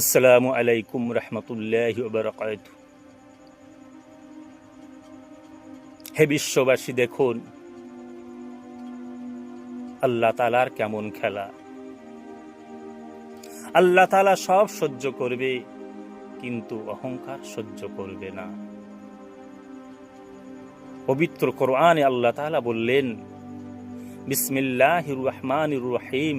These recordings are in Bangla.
আসসালামু আলাইকুম রহমতুল্লাহ বারকাত হে বিশ্ববাসী, দেখুন, আল্লাহ তালার কেমন খেলা। আল্লাহ তালা সব সহ্য করবে, কিন্তু অহংকার সহ্য করবে না। পবিত্র কোরআনে আল্লাহ তালা বললেন বিসমিল্লাহ রহমান রহিম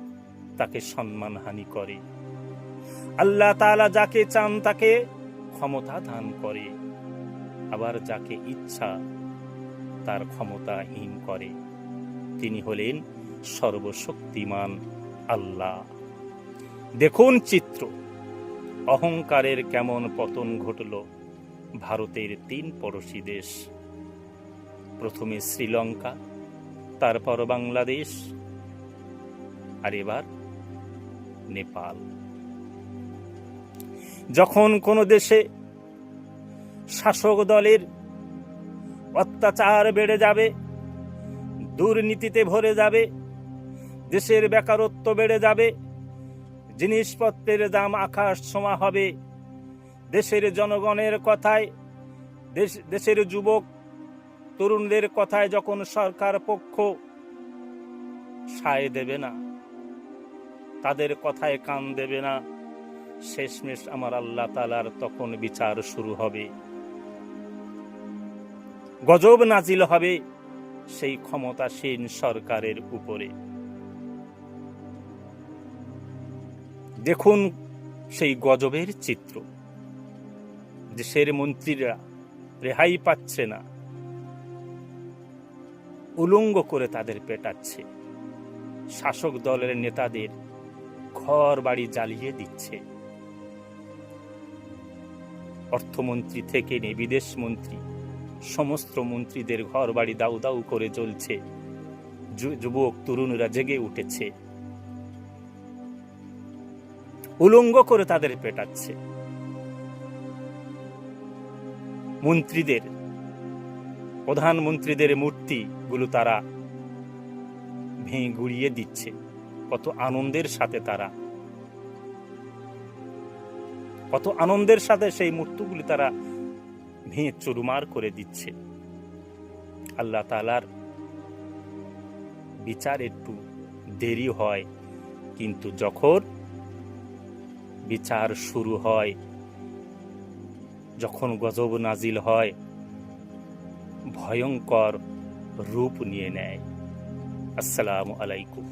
তাকে সম্মানহানি করে। আল্লাহ তালা যাকে চান তাকে ক্ষমতা দান করে। আবার যাকে ইচ্ছা তার ক্ষমতাহীন করে। তিনি হলেন সর্বশক্তিমান আল্লাহ। দেখুন চিত্র। অহংকারের কেমন পতন ঘটল ভারতের তিন পড়শি দেশ। প্রথমে শ্রীলঙ্কা, তারপর বাংলাদেশ। আর এবার নেপাল। যখন কোনো দেশে শাসক দলের অত্যাচার বেড়ে যাবে, দুর্নীতিতে ভরে যাবে, দেশের বেকারত্ব বেড়ে যাবে, জিনিসপত্রের দাম আকাশ ছোঁয়া হবে, দেশের জনগণের কথায়, দেশ, দেশের যুবক তরুণদের কথায় যখন সরকার পক্ষ সায় দেবে না। তাদের কথায় কান দেবে না। শেষমেশ আমার আল্লাহ তালার তখন বিচার শুরু হবে। গজব নাজিল হবে সেই ক্ষমতাসীন সরকারের উপরে। দেখুন সেই গজবের চিত্র। দেশের মন্ত্রীরা রেহাই পাচ্ছে না। উলঙ্গ করে তাদের পেটাচ্ছে। শাসক দলের নেতাদের ঘর বাড়ি জ্বালিয়ে দিচ্ছে। অর্থমন্ত্রী থেকে নিয়ে বিদেশ মন্ত্রী সমস্ত মন্ত্রীদের ঘর বাড়ি দাউ দাউ করে চলছে যুবক, তরুণরা জেগে উঠেছে। উলঙ্গ করে তাদের পেটাচ্ছে। মন্ত্রীদের, প্রধানমন্ত্রীদের মূর্তিগুলো তারা ভেঙে গুড়িয়ে দিচ্ছে। কত আনন্দের সাথে তারা। কত আনন্দের সাথে সেই মূর্তিগুলি তারা ভেঙে চুরমার করে দিচ্ছে। আল্লাহ তালার বিচার একটু দেরি হয়, কিন্তু যখন বিচার শুরু হয়, যখন গজব নাজিল হয়, ভয়ঙ্কর রূপ নিয়ে নেয়। আসসালামু আলাইকুম।